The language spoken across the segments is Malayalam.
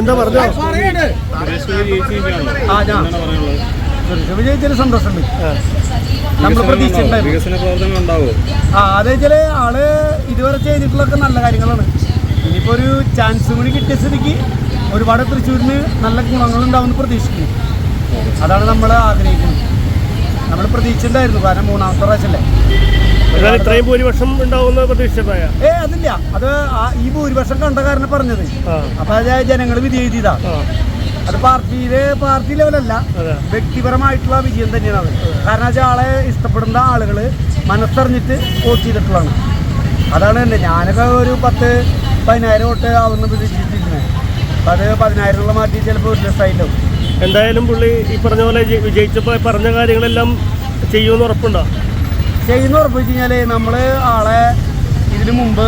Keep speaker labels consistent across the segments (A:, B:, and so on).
A: എന്താ പറഞ്ഞോ
B: വിജയിച്ചതിൽ സന്തോഷമുണ്ട്. നമ്മൾ പ്രതീക്ഷിച്ചിട്ടുണ്ടായിരുന്നു ആ അത് ചില ആൾ ഇതുവരെ ചെയ്തിട്ടുള്ളതൊക്കെ നല്ല കാര്യങ്ങളാണ് ഇനിയിപ്പോ ഒരു ചാൻസ് കൂടി കിട്ടിയ സ്ഥിതിക്ക് ഒരുപാട് തൃശ്ശൂരിന് നല്ല ഗുണങ്ങളുണ്ടാവുമെന്ന് പ്രതീക്ഷിക്കുന്നു. അതാണ് നമ്മൾ ആഗ്രഹിക്കുന്നത്. നമ്മൾ പ്രതീക്ഷിച്ചിട്ടുണ്ടായിരുന്നു. കാരണം മൂന്നാമത്തെ പ്രാവശ്യമല്ലേ
A: എന്നാലും ഇത്രയും ഭൂരിപക്ഷം ഉണ്ടാവുന്ന പ്രതീക്ഷിച്ചതായ
B: ഏ അതില്ല. അത് ഈ ഭൂരിപക്ഷം കണ്ട കാരണം പറഞ്ഞത്. അപ്പൊ അത് ജനങ്ങൾ വിധി എഴുതിയതാ. അത് പാർട്ടിയിലെ പാർട്ടി ലെവലല്ല. വ്യക്തിപരമായിട്ടുള്ള വിജയം തന്നെയാണ് അത്. കാരണം വെച്ചാൽ ആളെ ഇഷ്ടപ്പെടുന്ന ആളുകൾ മനസ്സറിഞ്ഞിട്ട് വോട്ട് ചെയ്തിട്ടുള്ളതാണ്. അതാണ് എന്റെ ഞാനൊക്കെ ഒരു പത്ത് പതിനായിരം വോട്ട് ആവുന്ന പ്രതീക്ഷിച്ചിരിക്കുന്നത് അപ്പം അത് പതിനായിരമുള്ള മാറ്റി ചിലപ്പോൾ ഒരു ലക്ഷമായിട്ടും
A: എന്തായാലും പുള്ളി ഈ പറഞ്ഞ പോലെ വിജയിച്ചപ്പോ വിജയിച്ചപ്പോൾ പറഞ്ഞ കാര്യങ്ങളെല്ലാം ചെയ്യുമെന്ന് ഉറപ്പുണ്ടോ?
B: ചെയ്യുന്ന ഉറപ്പ് വെച്ച് കഴിഞ്ഞാൽ നമ്മൾ ആളെ ഇതിനു മുമ്പ്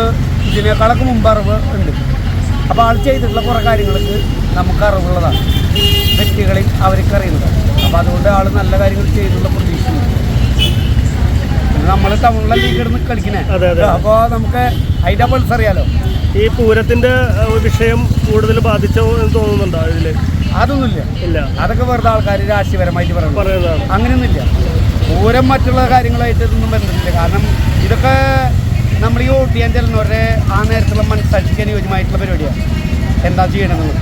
B: ഇതിനേക്കാളൊക്കെ മുമ്പ് അറിവ് ഉണ്ട്. അപ്പോൾ ആൾ ചെയ്തിട്ടുള്ള കുറേ കാര്യങ്ങൾക്ക് നമുക്ക് അറിവുള്ളതാണ്. വ്യക്തികളിൽ അവർക്ക് അറിയുന്നതാണ് അപ്പോൾ അതുകൊണ്ട് ആൾ നല്ല കാര്യങ്ങൾ ചെയ്തിട്ടുള്ള പ്രതീക്ഷയുണ്ട്. നമ്മൾ ലീഗ് കിടന്ന് കളിക്കണേ. അപ്പോൾ നമുക്ക് അതിന്റെ പൾസ് അറിയാലോ.
A: ഈ പൂരത്തിന്റെ വിഷയം കൂടുതൽ ബാധിച്ചോ എന്ന് തോന്നുന്നുണ്ടോ ഇതിൽ?
B: അതൊന്നുമില്ല.
A: ഇല്ല.
B: അതൊക്കെ വെറുതെ ആൾക്കാർ രാഷ്ട്രീയപരമായിട്ട് പറയുന്നത്.
A: പറയുന്നതാണ്.
B: അങ്ങനെയൊന്നുമില്ല. പൂരം മറ്റുള്ള കാര്യങ്ങളായിട്ട് ഇതൊന്നും ബന്ധമില്ല കാരണം ഇതൊക്കെ നമ്മൾ ഈ വോട്ട് ചെയ്യാൻ ചെല്ലുന്നവരുടെ ആ നേരത്തുള്ള മനസ്സാക്ഷിക്ക് അനുയോജ്യമായിട്ടുള്ള പരിപാടിയാണ്. എന്താ ചെയ്യണമെന്ന്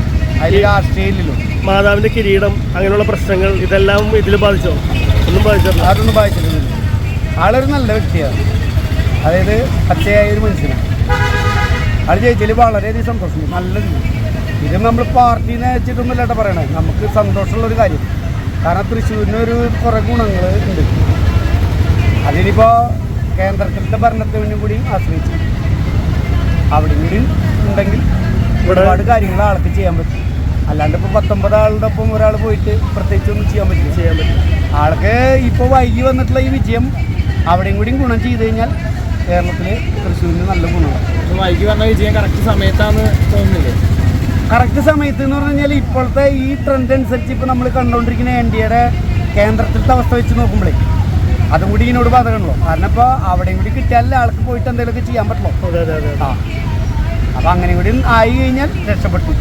B: അതിൽ രാഷ്ട്രീയമില്ലല്ലോ
A: മാതാവിന്റെ കിരീടം അങ്ങനെയുള്ള പ്രശ്നങ്ങൾ ഇതെല്ലാം ഇതിൽ ബാധിച്ചോ? ഒന്നും ബാധിച്ചില്ല
B: അതൊന്നും ബാധിച്ചിട്ടില്ല. ആളൊരു നല്ല വ്യക്തിയാണ്. അതായത് പച്ചയായ ഒരു മനുഷ്യനാണ്. ആൾ ജയിച്ചതിൽ വളരെയധികം സന്തോഷം നല്ലത് ഇത് നമ്മൾ പാർട്ടീനെ വെച്ചിട്ടൊന്നുമല്ല പറയണേ നമുക്ക് സന്തോഷമുള്ള ഒരു കാര്യം. കാരണം തൃശ്ശൂരിന് ഒരു കുറേ ഗുണങ്ങൾ ഉണ്ട്. അതിനിപ്പോൾ കേന്ദ്രത്തിലത്തെ ഭരണത്തിനും കൂടി ആശ്രയിച്ചു അവിടെ കൂടി ഉണ്ടെങ്കിൽ ഒരുപാട് കാര്യങ്ങൾ ആൾക്ക് ചെയ്യാൻ പറ്റും. അല്ലാണ്ട് ഇപ്പോൾ പത്തൊമ്പത് ആളുടെ ഒപ്പം ഒരാൾ പോയിട്ട് പ്രത്യേകിച്ച് ഒന്നും ചെയ്യാൻ പറ്റില്ല.
A: ചെയ്യാൻ പറ്റും
B: ആൾക്ക് ഇപ്പോൾ വൈകി വന്നിട്ടുള്ള ഈ വിജയം അവിടെയും കൂടി ഗുണം ചെയ്ത് കഴിഞ്ഞാൽ കേരളത്തിൽ തൃശ്ശൂരിന് നല്ല ഗുണമാണ്.
C: വൈകി വന്ന വിജയം കറക്റ്റ് സമയത്താന്ന് തോന്നുന്നില്ലേ?
B: കറക്റ്റ് സമയത്ത് എന്ന് പറഞ്ഞു കഴിഞ്ഞാൽ ഇപ്പോഴത്തെ ഈ ട്രെൻഡ് അനുസരിച്ച് ഇപ്പോൾ നമ്മൾ കണ്ടുകൊണ്ടിരിക്കുന്ന എൻ ഡി എയുടെ കേന്ദ്രത്തിലത്തെ അവസ്ഥ വെച്ച് നോക്കുമ്പോഴേ അതും കൂടി ഇതിനോട് ബാധകമുള്ളൂ കാരണം ഇപ്പോൾ അവിടെയും കൂടി കിട്ടിയാലേ ആൾക്ക് പോയിട്ട് എന്തെങ്കിലുമൊക്കെ ചെയ്യാൻ പറ്റുള്ളൂ ആ. അപ്പോൾ അങ്ങനെ കൂടി ആയി കഴിഞ്ഞാൽ രക്ഷപ്പെട്ടു.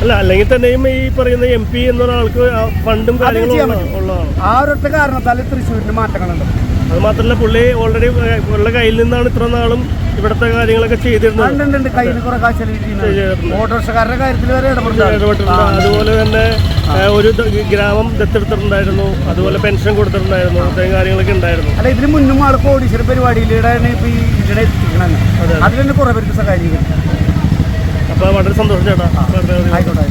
A: അല്ല അല്ലെങ്കിൽ തന്നെയും ഈ പറയുന്ന എം പി എന്നൊരാൾക്ക് ആൾക്ക് ഫണ്ടും കാര്യങ്ങളും. ഉള്ളതാണ്.
B: ആ ഒരൊറ്റ കാരണത്താൽ തൃശ്ശൂരിന് മാറ്റങ്ങളുണ്ട്.
A: അത് മാത്രമല്ല പുള്ളി ഓൾറെഡി ഉള്ള കയ്യിൽ നിന്നാണ് ഇത്ര നാളും ഇവിടുത്തെ കാര്യങ്ങളൊക്കെ
B: ചെയ്തിരുന്നു. കയ്യിൽ കുറെ കാശ്. ഓട്ടോറിക്ഷക്കാരുടെ കാര്യത്തിൽ വരെ
A: ഇടപെട്ടിട്ടുണ്ട് അതുപോലെ തന്നെ ഒരു ഗ്രാമം ദത്തെടുത്തിട്ടുണ്ടായിരുന്നു. അതുപോലെ പെൻഷൻ കൊടുത്തിട്ടുണ്ടായിരുന്നു. അത്രയും കാര്യങ്ങളൊക്കെ ഉണ്ടായിരുന്നു.
B: അല്ല ഇതിന് മുന്നും ആൾക്കും ഓഡീഷൻ പരിപാടിയിലൂടെയാണ് ഇപ്പൊ ഈ ഇവിടെ എത്തിക്കണെന്ന്
A: അതെ.
B: അതിൽ തന്നെ കുറെ പേർക്ക് സഹായിക്കും
A: അപ്പോൾ വളരെ സന്തോഷം ചേട്ടാ.
B: ആയിക്കോട്ടെ.